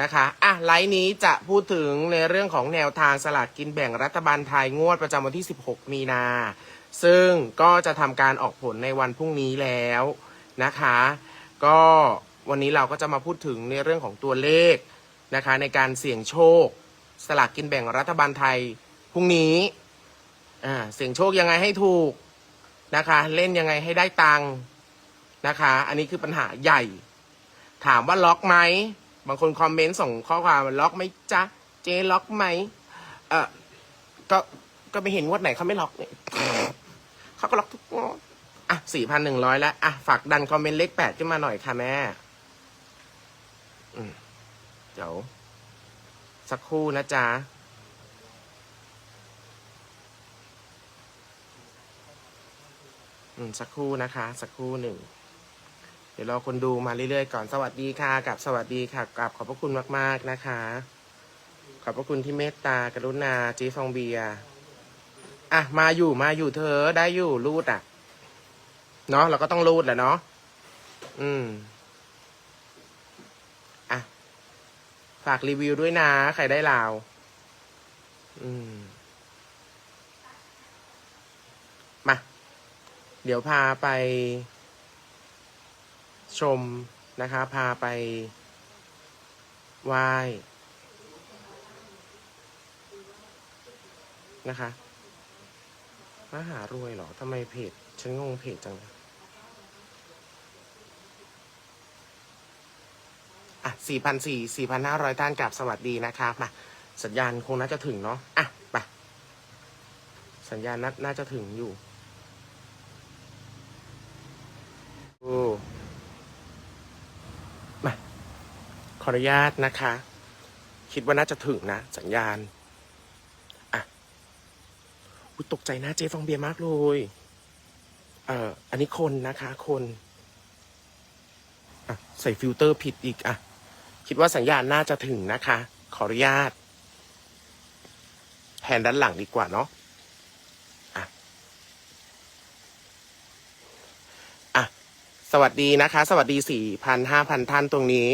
นะคะ อะ ไลน์นี้จะพูดถึงในเรื่องของแนวทางสลากกินแบ่งรัฐบาลไทยงวดประจำวันที่ 16 มีนา ซึ่งก็จะทำการออกผลในวันพรุ่งนี้แล้วนะคะ ก็วันนี้เราก็จะมาพูดถึงในเรื่องของตัวเลขนะคะ ในการเสี่ยงโชค สลากกินแบ่งรัฐบาลไทยพรุ่งนี้ อ่า เสี่ยงโชคยังไงให้ถูกนะคะ เล่นยังไงให้ได้ตังค์นะคะ อันนี้คือปัญหาใหญ่ ถามว่าล็อกไหม บางคนคอมเมนต์ส่งข้อความว่าล็อกไหมจ๊ะ เจล็อกไหมเออก็ก็ไม่เห็นงวดไหนเขาไม่ล็อกเนี่ยเขาก็ล็อกทุกงวดอะสี่พันหนึ่งร้อยแล้ว อะ ฝากดันคอมเมนต์เลขแปดขึ้นมาหน่อยค่ะแม่อืมเดี๋ยว สักครู่นะจ๊ะอืมสักครู่นะคะ สักครู่หนึ่ง ดี๋ยวรอคนดูมาเรื่อยๆก่อนสวัสดีค่ะกับสวัสดีค่ะกับขอบพระคุณมาก ๆนะคะ ขอบพระคุณที่เมตตากรุณาจีฟองเบียอะมาอยู่มาอยู่เธอได้อยู่รูดอะ เนาะเราก็ต้องรูดแหละเนาะอืมอะฝากรีวิวด้วยนะใครได้ลาว อืมมา เดี๋ยวพาไป ชมนะคะ พาไปไหว้นะคะมาหารวยเหรอทำไมเพจ ฉันงงเพจจังเลยอะสี่พันสี่สี่พันห้าร้อยท่านกับสวัสดีนะคะมาสัญญาณคงน่าจะถึงเนาะอะไปสัญญาณนน่าจะถึงอยู่โอ้ มา ขออนุญาตนะคะ คิดว่าน่าจะถึงนะ สัญญาณ อะอุตกใจนะเจ๊ฟองเบียร์มากเลย เอ่อ อันนี้คนนะคะ คน อะ ใส่ฟิลเตอร์ผิดอีก อะ คิดว่าสัญญาณน่าจะถึงนะคะ ขออนุญาตแผนด้านหลังดีกว่าเนาะอะ อะ สวัสดีนะคะ สวัสดีสี่พันห้าพันท่านตรงนี้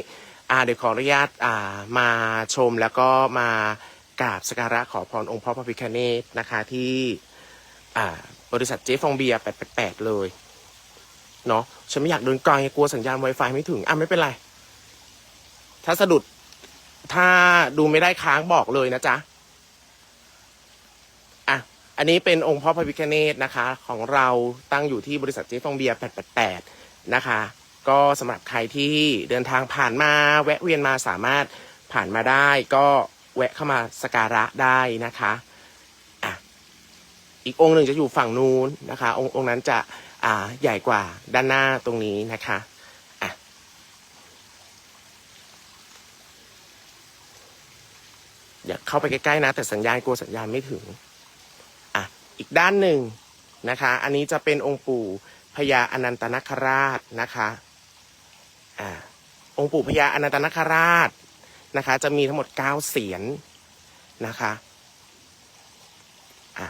อ่าเดี๋ยวขออนุญาตอ่ามาชมแล้วก็มากราบสกการะขอพรองค์พ่อพระพิฆเนศนะคะที่อ่าบริษัทเจ๊ฟองเบียร์แปดแปดแปดเลยเนาะฉันไม่อยากเดินไกลกลัวสัญญาณ Wi-Fi ไม่ถึง อะไม่เป็นไร ถ้าสะดุดถ้าดูไม่ได้ค้างบอกเลยนะจ๊ะ อะ อันนี้เป็นองค์พ่อพระพิฆเนศนะคะ ของเราตั้งอยู่ที่บริษัทเจ๊ฟองเบียร์888นะคะ ก็สำหรับใครที่เดินทางผ่านมาแวะเวียนมาสามารถผ่านมาได้ ก็แวะเข้ามาสการะได้นะคะอะอีกองค์หนึ่งจะอยู่ฝั่งนู้นนะคะ องค์องค์นั้นจะอ่าใหญ่กว่าด้านหน้าตรงนี้นะคะอะอยากเข้าไปใกล้ๆนะ แต่สัญญาณกลัวสัญญาณไม่ถึงอะอีกด้านหนึ่งนะคะ อันนี้จะเป็นองค์ปู่พญาอนันตนคราชนะคะ อ่าองค์ปู่พญาอนันตนคราชนะคะ จะมีทั้งหมดเก้าเสียนนะคะอะ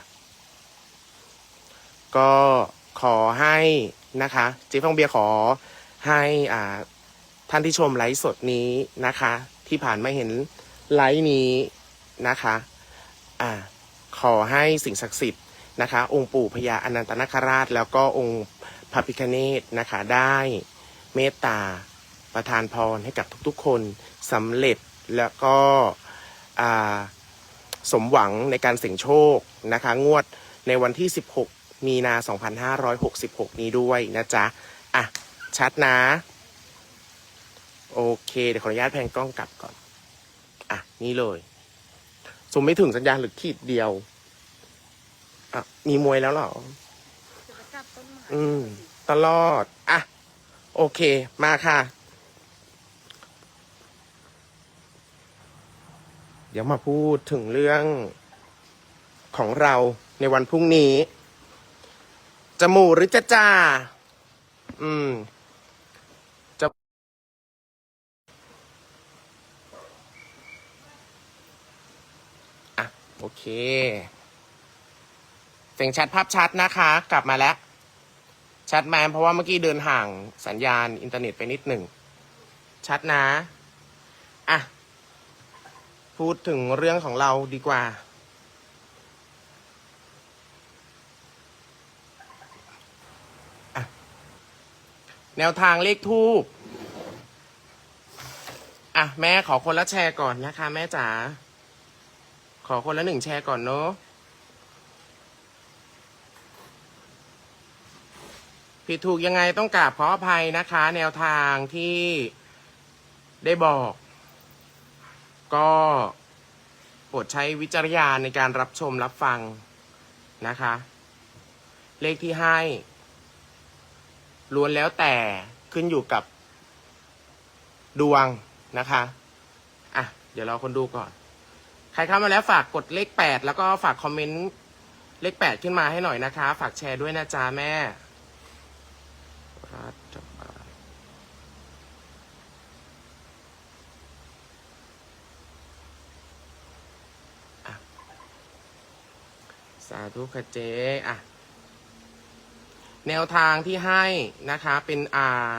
ก็ขอให้นะคะเจ๊ฟองเบียร์ขอให้อ่าท่านที่ชมไลฟ์สดนี้นะคะ ที่ผ่านมาเห็นไลฟ์นี้นะคะอ่าขอให้สิ่งศักดิ์สิทธิ์นะคะ องค์ปู่พญาอนันตนาคราช แล้วก็องค์พระพิฆเนศนะคะได้เมตตา ประทานพรให้กับทุกๆคนสำเร็จแล้วก็อ่าสมหวังในการเสี่ยงโชคนะคะ งวดในวันที่ 16 มีนา 2566 นี้ด้วยนะจ๊ะ อะ ชัดนะ โอเค เดี๋ยวขออนุญาตแพนกล้องกลับก่อน อะ นี่เลยซูมไม่ถึงสัญญาณหรือขีดเดียว อะ มีมวยแล้วเหรอจะไปกลับต้นไม้อืม ตลอด อะ โอเค มาค่ะ ดี๋ยวมาพูดถึงเรื่องของเราในวันพรุ่งนี้จะหมู่หรือจะจ่าอืมจะอะ โอเคเสียงชัดภาพชัดนะคะ กลับมาแล้ว ชัดไหมเพราะว่าเมื่อกี้เดินห่างสัญญาณอินเทอร์เน็ตไปนิดหนึ่ง ชัดนะ อะ พูดถึงเรื่องของเราดีกว่าอะแนวทางเลขทูบอะ แม่ขอคนละแชร์ก่อนนะคะ แม่จ๋า ขอคนละหนึ่งแชร์ก่อนเนอะผิดถูกยังไงต้องกราบขออภัยนะคะ แนวทางที่ได้บอก ก็โปรดใช้วิจารณญาณในการรับชมรับฟังนะคะ เลขที่ให้ล้วนแล้วแต่ขึ้นอยู่กับดวงนะคะอะเดี๋ยวเราคนดูก่อน ใครเข้ามาแล้วฝากกดเลขแปดแล้วก็ฝากคอมเมนต์เลขแปดขึ้นมาให้หน่อยนะคะ ฝากแชร์ด้วยนะจ๊ะแม่รัฐบาลอะ สาธุค่ะเจ๊อะ แนวทางที่ให้นะคะ เป็นอ่า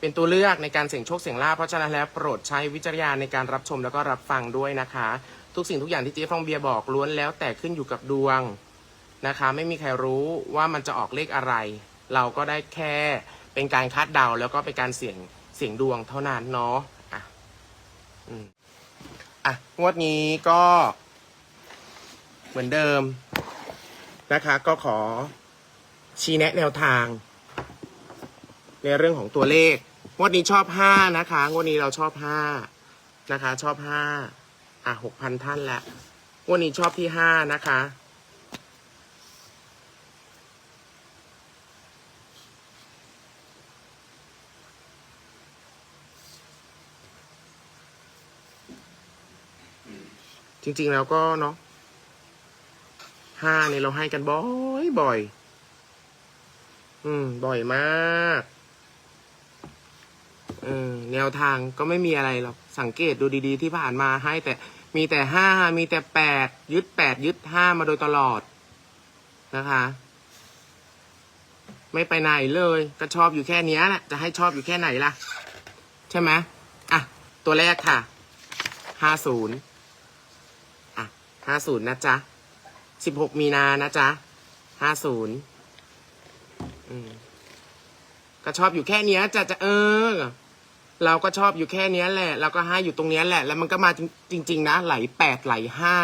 เป็นตัวเลือกในการเสี่ยงโชคเสี่ยงลาภเพราะฉะนั้นแล้วโปรดใช้วิจารณญาณในการรับชมแล้วก็รับฟังด้วยนะคะ ทุกสิ่งทุกอย่างที่เจ๊ฟองเบียร์บอกล้วนแล้วแต่ขึ้นอยู่กับดวงนะคะ ไม่มีใครรู้ว่ามันจะออกเลขอะไร เราก็ได้แค่เป็นการคาดเดาแล้วก็เป็นการเสี่ยงเสี่ยงดวงเท่านั้นเนาะอะอืมอะงวดนี้ก็เหมือนเดิม นะคะ ก็ขอชี้แนะแนวทาง ในเรื่องของตัวเลข งวดนี้ชอบห้านะคะ งวดนี้เราชอบห้านะคะ ชอบห้าอะหกพันท่านละงวดนี้ชอบที่ห้านะคะจริงๆแล้วก็เนาะ ห้าเนี่ยเราให้กันบ่อยบ่อย อืม บ่อยมากเออแนวทางก็ไม่มีอะไรหรอก สังเกตดูดีๆที่ผ่านมาให้แต่มีแต่ห้ามีแต่แปดยึดแปดยึดห้ามาโดยตลอดนะคะ ไม่ไปไหนเลย ก็ชอบอยู่แค่นี้แหละจะให้ชอบอยู่แค่ไหนล่ะ ใช่ไหมอะ ตัวแรกค่ะห้าศูนย์อะห้าศูนย์นะจ๊ะ สิบหกมีนานะจ๊ะห้าศูนย์ก็ชอบอยู่แค่เนี้ยจะจะเออ เราก็ชอบอยู่แค่เนี้ยแหละ เราก็ให้อยู่ตรงเนี้ยแหละ แล้วมันก็มาจริง ๆ นะ ไหลแปดไหลห้า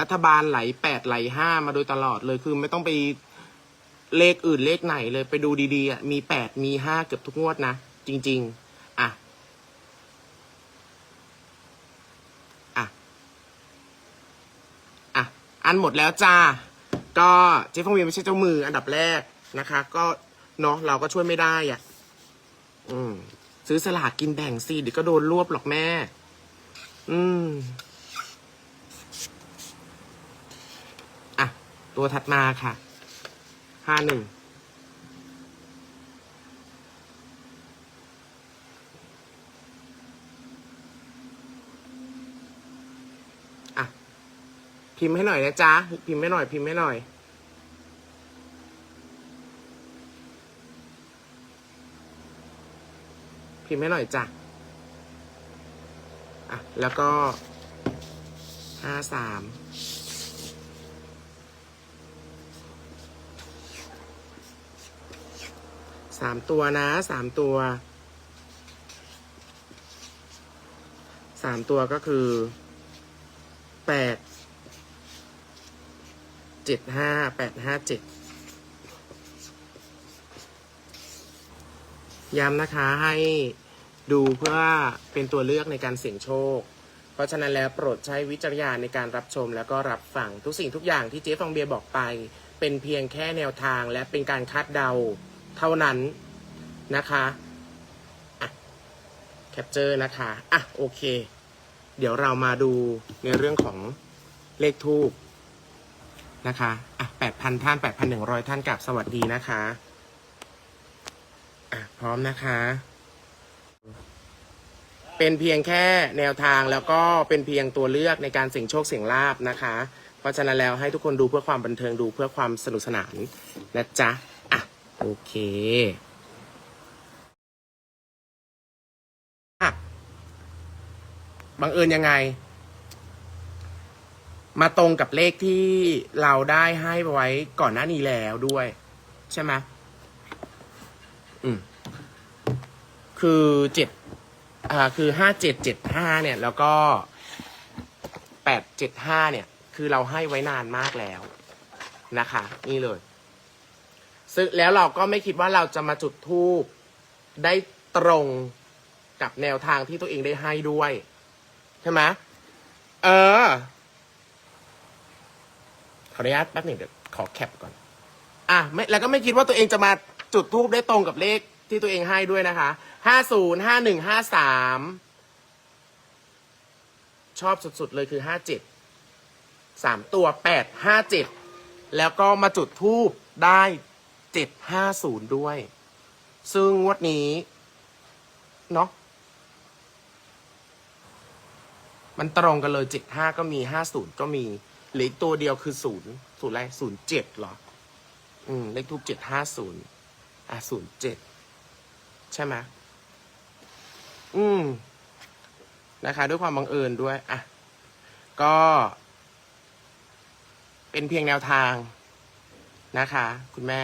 รัฐบาลไหลแปดไหลห้ามาโดยตลอดเลยคือไม่ต้องไปเลขอื่นเลขไหนเลยไปดูดีๆอะมีแปดมีห้าเกือบทุกงวดนะ จริง ๆ อะ อะ อันหมดแล้วจ้า ก็เจ๊ฟองเวียนไม่ใช่เจ้ามืออันดับแรกนะคะ ก็เนาะเราก็ช่วยไม่ได้อะ อืม ซื้อสลากกินแบ่งสิเดี๋ยวก็โดนรวบหรอกแม่ อืม อะ ตัวถัดมาค่ะห้าหนึ่ง พิมพ์ให้หน่อยนะจ๊ะ พิมพ์ให้หน่อย พิมพ์ให้หน่อย พิมพ์ให้หน่อยจ้ะ อะ แล้วก็ห้าสามสามตัวนะสามตัวสามตัวก็คือแปด เจ็ดห้าแปดห้าเจ็ดย้ำนะคะให้ดูเพื่อเป็นตัวเลือกในการเสี่ยงโชค เพราะฉะนั้นแล้วโปรดใช้วิจารณญาณในการรับชมแล้วก็รับฟังทุกสิ่งทุกอย่างที่เจ๊ฟองเบียร์บอกไป เป็นเพียงแค่แนวทางและเป็นการคาดเดาเท่านั้นนะคะอะแคปเจอร์นะคะ อะ โอเค เดี๋ยวเรามาดูในเรื่องของเลขทูบ นะคะอะแปดพันท่านแปดพันหนึ่งร้อยท่านกับสวัสดีนะคะอะพร้อมนะคะ เป็นเพียงแค่แนวทางแล้วก็เป็นเพียงตัวเลือกในการเสี่ยงโชคเสี่ยงลาบนะคะ เพราะฉะนั้นแล้วให้ทุกคนดูเพื่อความบันเทิงดูเพื่อความสนุกสนานนะจ๊ะอะโอเคบังเอิญยังไง มาตรงกับเลขที่เราได้ให้ไว้ก่อนหน้านี้แล้วด้วย ใช่ไหมอืม คือเจ็ดอ่า คือห้าเจ็ดเจ็ดห้าเนี่ย แล้วก็แปดเจ็ดห้าเนี่ย คือเราให้ไว้นานมากแล้วนะคะ นี่เลย ซึ่งแล้วเราก็ไม่คิดว่าเราจะมาจุดทูบได้ตรงกับแนวทางที่ตัวเองได้ให้ด้วย ใช่ไหมเออ ขออนุญาตแป๊บหนึ่งเดี๋ยวขอแคปก่อน อะไม่แล้วก็ไม่คิดว่าตัวเองจะมาจุดทูบได้ตรงกับเลขที่ตัวเองให้ด้วยนะคะห้าศูนย์ห้าหนึ่งห้าสามชอบสุดๆเลยคือห้าเจ็ดสามตัวแปดห้าเจ็ดแล้วก็มาจุดทูบได้เจ็ดห้าศูนย์ด้วย ซึ่งงวดนี้ เนาะมันตรงกันเลยเจ็ดห้าก็มีห้าศูนย์ก็มี หรือตัวเดียวคือศูนย์ศูนย์อะไรศูนย์เจ็ดหรอ อืม เลขทูบเจ็ดห้าศูนย์อะศูนย์เจ็ดใช่ไหมอืม นะคะ ด้วยความบังเอิญด้วย อะ ก็ เป็นเพียงแนวทางนะคะ คุณแม่